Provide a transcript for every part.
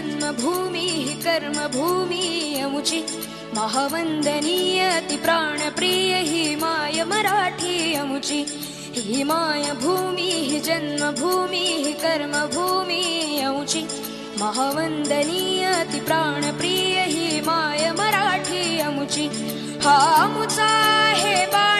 जन्मभूमी कर्मभूमी अमुची महावंदनीय ती प्राणप्रिय ही माय मराठी अमुची ही माय भूमी हि जन्मभूमी हि कर्मभूमी अमुची महावंदनीय ती प्राणप्रिय ही माय मराठी अमुची हा मुचा हे बाणा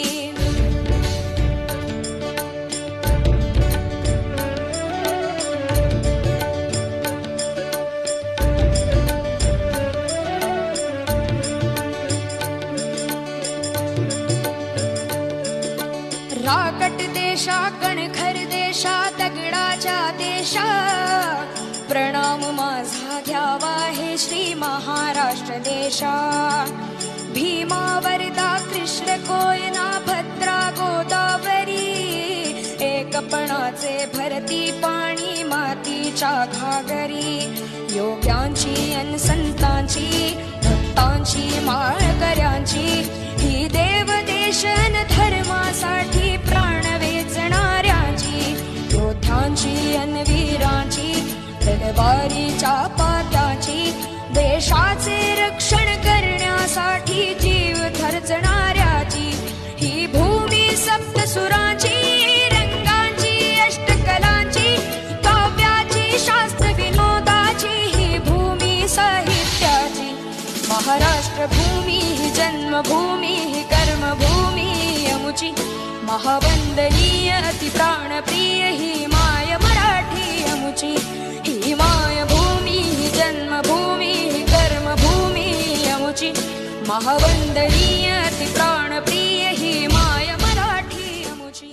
प्रणाम माझा घ्यावा हे श्री महाराष्ट्र देशा भीमा वरदा कृष्ण कोयना भद्रा गोदावरी. एकपणाचे भरती पाणी मातीच्या घागरी. योग्या तलवारीच्या पात्याची देशाचे रक्षण करण्यासाठी जीव खर्चणाऱ्याची ही भूमी सप्तसुराची रंगांची अष्टकलांची काव्याची शास्त्र विनोदाची ही भूमी साहित्याची. महाराष्ट्र भूमी ही जन्मभूमी कर्मभूमी अमुची महावंदनीय अति प्राणप्रिय ही माय मराठी अमुची महावंदनीय प्राणप्रिय ही माय मराठी अमुची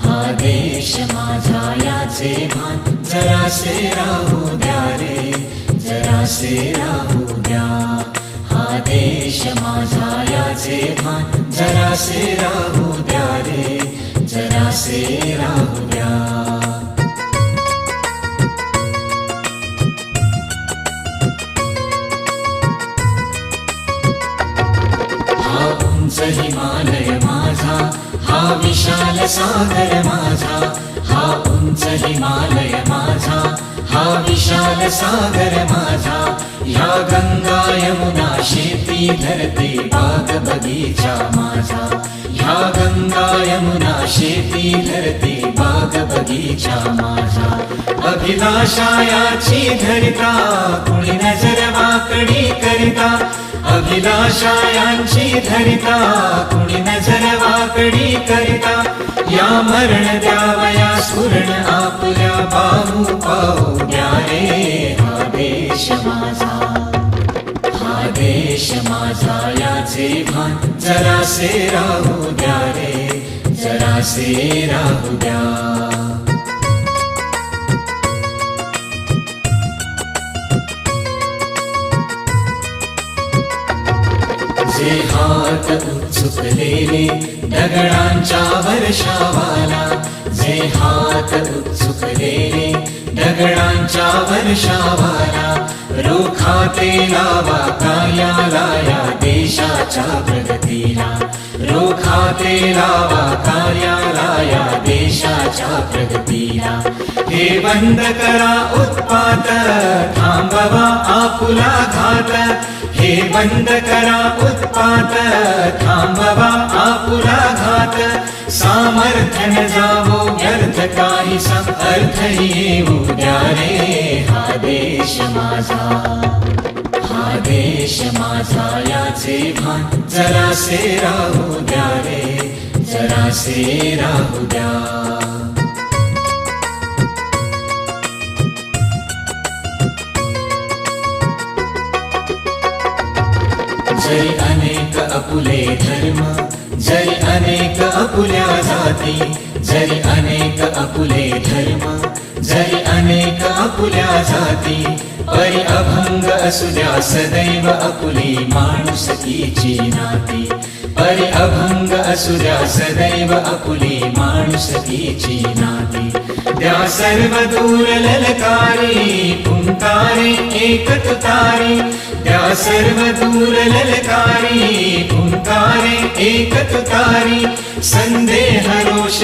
हा देश माझा याचे भान, जरासे राहू द्या रे, जरासे राहू द्या. हा देश माझा याचे भान, जरासे राहू द्या रे, जरासे राहू द्या. सागर माझा हा उंच हिमालय माझा हा विशाल सागर माझा ह्या गंगा यमुना शेती धरते बाग बगीचा माझा. गंगा यमुना शेती धरते बाग बगीचा माझा अभिलाषायाची धरिता कुणी नजर वाकडी करिता. अभिलाषायांची धरिता कुणी नजर वाकडी करिता. या मरण द्यावया सुरण आपल्या बाहू पाहू द्या रे. माझे भान जरासे राहू द्या रे जरासे राहू द्या. जे हात उत्सुकलेले दगडांच्या वर्षावाला जे हात उत्सुकलेले दगडांच्या वर्षावाला रोखाते लावा कायाला देशाच्या प्रगतीला रोखाते लावा कार्याला देशाच्या प्रगतीला हे बंद करा उत्पात थांबवा आपुला घात. हे बंद करा उत्पात थांबवा आपुला घात. सामर्थ्यन जावो व्यर्थ काही सम अर्थ येऊ द्या रे हा देश माझा. हा माझा याचे भान. जरासे राहू द्या रे जरासे राहू द्या. जरी अनेक अपुले धर्म जरी अनेक अपुल्या जाती. जरी अनेक अपुले धर्म जरी आपुल्या जाती परी अभंग असुद्या सदैव आपुली माणुसकीची नाती. परी अभंग असुद्या सदैव आपुली माणुसकीची नाती. द्या सर्व दूर ललकारी पुंकारे एक तुतारी द्या सर्व दूर ललकारी पुंकारे एक तुतारी संदेह रोष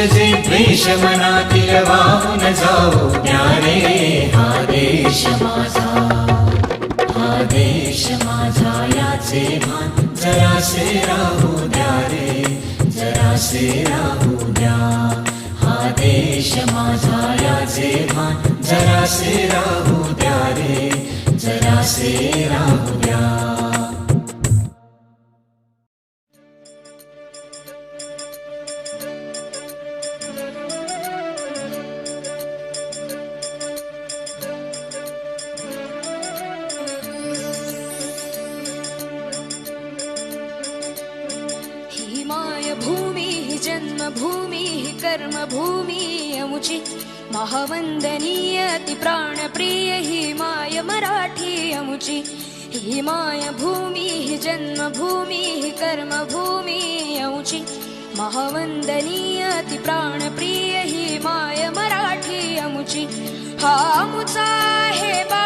देश मनातील वाहून जाऊ द्या रे हा देश माझा. हा देश माझा याचे भान जरासे राहू द्या रे. जरासे राहू द्या. हा देश माझा याचे भान जरासे राहू द्या रे. जरासे राहू द्या. मायभूमिः जन्मभूमिः भूमी ही कर्मभूमी अमुची. महावंदनीय ती माय मराठी अमुची. ही माय भूमी ही कर्मभूमी अमुची. महावंदनीय ती माय मराठी अमुची. हा मुचा हे बा